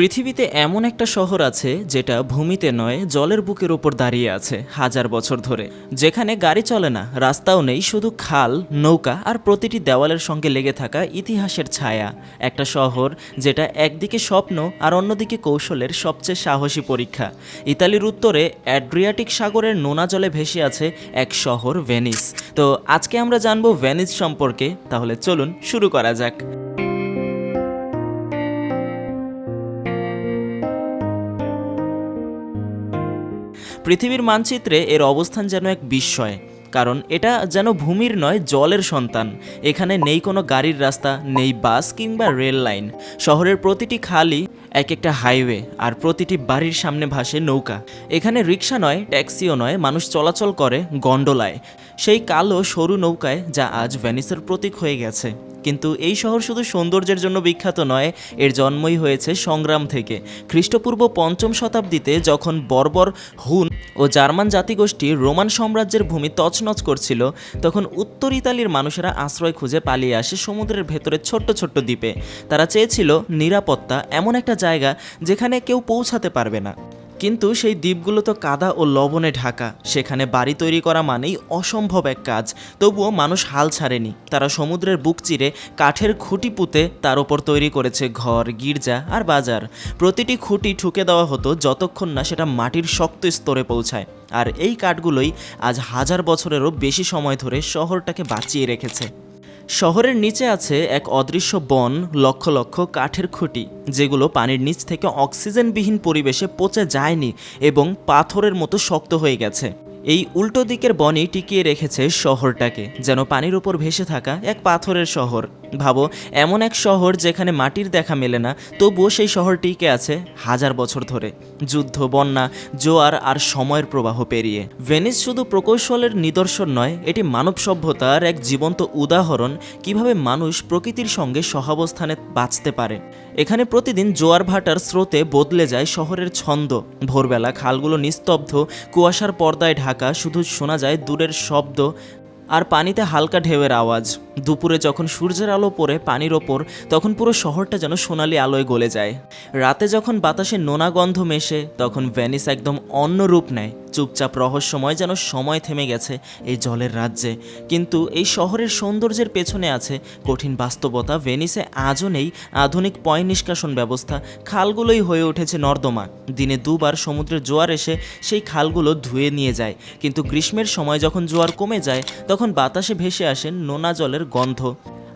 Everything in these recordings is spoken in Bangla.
পৃথিবীতে এমন একটা শহর আছে যেটা ভূমিতে নয়, জলের বুকের ওপর দাঁড়িয়ে আছে হাজার বছর ধরে। যেখানে গাড়ি চলে না, রাস্তাও নেই, শুধু খাল, নৌকা আর প্রতিটি দেওয়ালের সঙ্গে লেগে থাকা ইতিহাসের ছায়া। একটা শহর যেটা একদিকে স্বপ্ন আর অন্যদিকে কৌশলের সবচেয়ে সাহসী পরীক্ষা। ইতালির উত্তরে অ্যাড্রিয়াটিক সাগরের নোনা জলে ভেসে আছে এক শহর, ভেনিস। তো আজকে আমরা জানব ভেনিস সম্পর্কে, তাহলে চলুন শুরু করা যাক। পৃথিবীর মানচিত্রে এর অবস্থান যেন এক বিস্ময়, কারণ এটা যেন ভূমির নয়, জলের সন্তান। এখানে নেই কোনো গাড়ির রাস্তা, নেই বাস কিংবা রেল লাইন। শহরের প্রতিটি খালি এক একটা হাইওয়ে, আর প্রতিটি বাড়ির সামনে ভাসে নৌকা। এখানে রিক্সা নয়, ট্যাক্সিও নয়, মানুষ চলাচল করে গন্ডোলায়। সেই কালো, সরু নৌকায় যা আজ ভ্যানিসের প্রতীক হয়ে গেছে। কিন্তু এই শহর শুধু সৌন্দর্যের জন্য বিখ্যাত নয়, এর জন্মই হয়েছে সংগ্রাম থেকে। খ্রিস্টপূর্ব পঞ্চম শতাব্দীতে যখন বর্বর হুন ও জার্মান জাতিগোষ্ঠী রোমান সাম্রাজ্যের ভূমি তছনছ করছিল, তখন উত্তর ইতালির মানুষেরা আশ্রয় খুঁজে পালিয়ে আসে সমুদ্রের ভেতরে ছোট্ট ছোট্ট দ্বীপে। তারা চেয়েছিল নিরাপত্তা, এমন একটা জায়গা যেখানে কেউ পৌঁছাতে পারবে না। কিন্তু সেই দ্বীপগুলো তো কাদা ও লবণে ঢাকা। সেখানে বাড়ি তৈরি করা মানেই অসম্ভব এক কাজ। তবুও মানুষ হাল ছাড়েনি। তারা সমুদ্রের বুক চিরে কাঠের খুঁটি পুঁতে তার ওপর তৈরি করেছে ঘর, গির্জা আর বাজার। প্রতিটি খুঁটি ঠুকে দেওয়া হতো যতক্ষণ না সেটা মাটির শক্ত স্তরে পৌঁছায়। আর এই কাঠগুলোই আজ হাজার বছরেরও বেশি সময় ধরে শহরটাকে বাঁচিয়ে রেখেছে। শহরের নিচে আছে এক অদৃশ্য বন, লক্ষ লক্ষ কাঠের খুঁটি, যেগুলো পানির নিচ থেকে অক্সিজেনবিহীন পরিবেশে পচে যায়নি এবং পাথরের মতো শক্ত হয়ে গেছে। এই উল্টো দিকের বনই টিকিয়ে রেখেছে শহরটাকে, যেন পানির উপর ভেসে থাকা এক পাথরের শহর। ভাবো, এমন এক শহর যেখানে মাটির দেখা মেলে না, তবুও সেই শহর টিকে আছে? হাজার বছর ধরে। যুদ্ধ, বন্যা, জোয়ার আর সময়ের প্রবাহ পেরিয়ে। ভেনিস শুধু প্রকৌশলের নিদর্শন নয়, এটি মানব সভ্যতার এক জীবন্ত উদাহরণ কীভাবে মানুষ প্রকৃতির সঙ্গে সহাবস্থানে বাঁচতে পারে। এখানে প্রতিদিন জোয়ার ভাটার স্রোতে বদলে যায় শহরের ছন্দ। ভোরবেলা খালগুলো নিস্তব্ধ, কুয়াশার পর্দায় ঢাকা, শুধু শোনা যায় দূরের শব্দ আর পানিতে হালকা ঢেউয়ের আওয়াজ। দুপুরে যখন সূর্যের আলো পড়ে পানির ওপর, তখন পুরো শহরটা যেন সোনালি আলোয় গলে যায়। রাতে যখন বাতাসে নোনা গন্ধ মেশে, তখন ভ্যানিস একদম অন্য রূপ নেয়। চুপচাপ রহস্যময় যেন সময় থেমে গেছে এই জলের রাজ্যে। কিন্তু এই শহরের সৌন্দর্যের পেছনে আছে কঠিন বাস্তবতা, ভেনিসে আজও নেই আধুনিক পয় নিষ্কাশন ব্যবস্থা। খালগুলোই হয়ে উঠেছে নর্দমা। দিনে দুবার সমুদ্রের জোয়ার এসে সেই খালগুলো ধুয়ে নিয়ে যায়। কিন্তু গ্রীষ্মের সময় যখন জোয়ার কমে যায়, তখন বাতাসে ভেসে আসে নোনা জলের গন্ধ।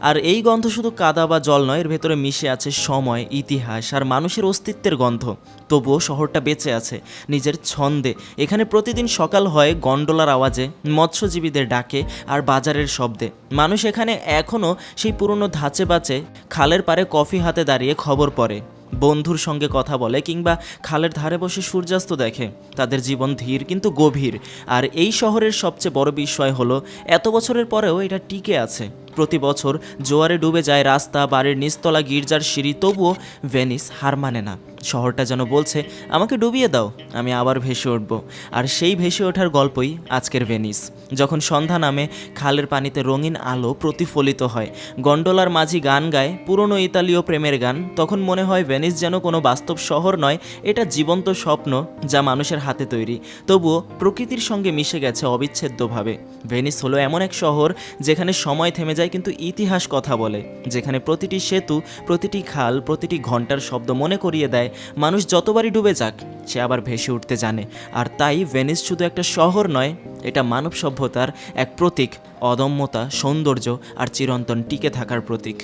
আর এই গন্ধ শুধু কাদা বা জল নয়, এর ভেতরে মিশে আছে সময়, ইতিহাস আর মানুষের অস্তিত্বের গন্ধ। তবুও শহরটা বেঁচে আছে, নিজের ছন্দে। এখানে প্রতিদিন সকাল হয় গন্ডোলার আওয়াজে, মৎস্যজীবীদের ডাকে আর বাজারের শব্দে। মানুষ এখানে এখনও সেই পুরনো ধাঁচে বাঁচে, খালের পারে কফি হাতে দাঁড়িয়ে খবর পড়ে। বন্ধুর সঙ্গে কথা বলে কিংবা খালের ধারে বসে সূর্যাস্ত দেখে। তাদের জীবন ধীর কিন্তু গভীর। আর এই শহরের সবচেয়ে বড় বিষয় হলো, এত বছরের পরেও এটা টিকে আছে। প্রতি বছর জোয়ারে ডুবে যায় রাস্তা, বাড়ির নিচতলা, গির্জার সিঁড়ি, তবুও ভেনিস হার মানে না। শহরটা যেন বলছে, আমাকে ডুবিয়ে দাও, আমি আবার ভেসে উঠব। আর সেই ভেসে ওঠার গল্পই আজকের ভেনিস। যখন সন্ধ্যা নামে, খালের পানিতে রঙিন আলো প্রতিফলিত হয়। গন্ডোলার মাঝি গান গায়, পুরনো ইতালীয় প্রেমের গান। তখন মনে হয় ভেনিস যেন কোনো বাস্তব শহর নয়, এটা জীবন্ত স্বপ্ন যা মানুষের হাতে তৈরি। তবুও প্রকৃতির সঙ্গে মিশে গেছে অবিচ্ছেদ্যভাবে। ভেনিস হলো এমন এক শহর যেখানে সময় থেমে যায় কিন্তু ইতিহাস কথা বলে, যেখানে প্রতিটি সেতু, প্রতিটি খাল, প্রতিটি ঘণ্টার শব্দ মনে করিয়ে দেয়, মানুষ যতবারই ডুবে যাক, সে আবার ভেসে উঠতে জানে। আর তাই ভেনিস শুধু একটা শহর নয়, এটা মানব সভ্যতার এক প্রতীক, অদম্যতা, সৌন্দর্য আর চিরন্তন টিকে থাকার প্রতীক।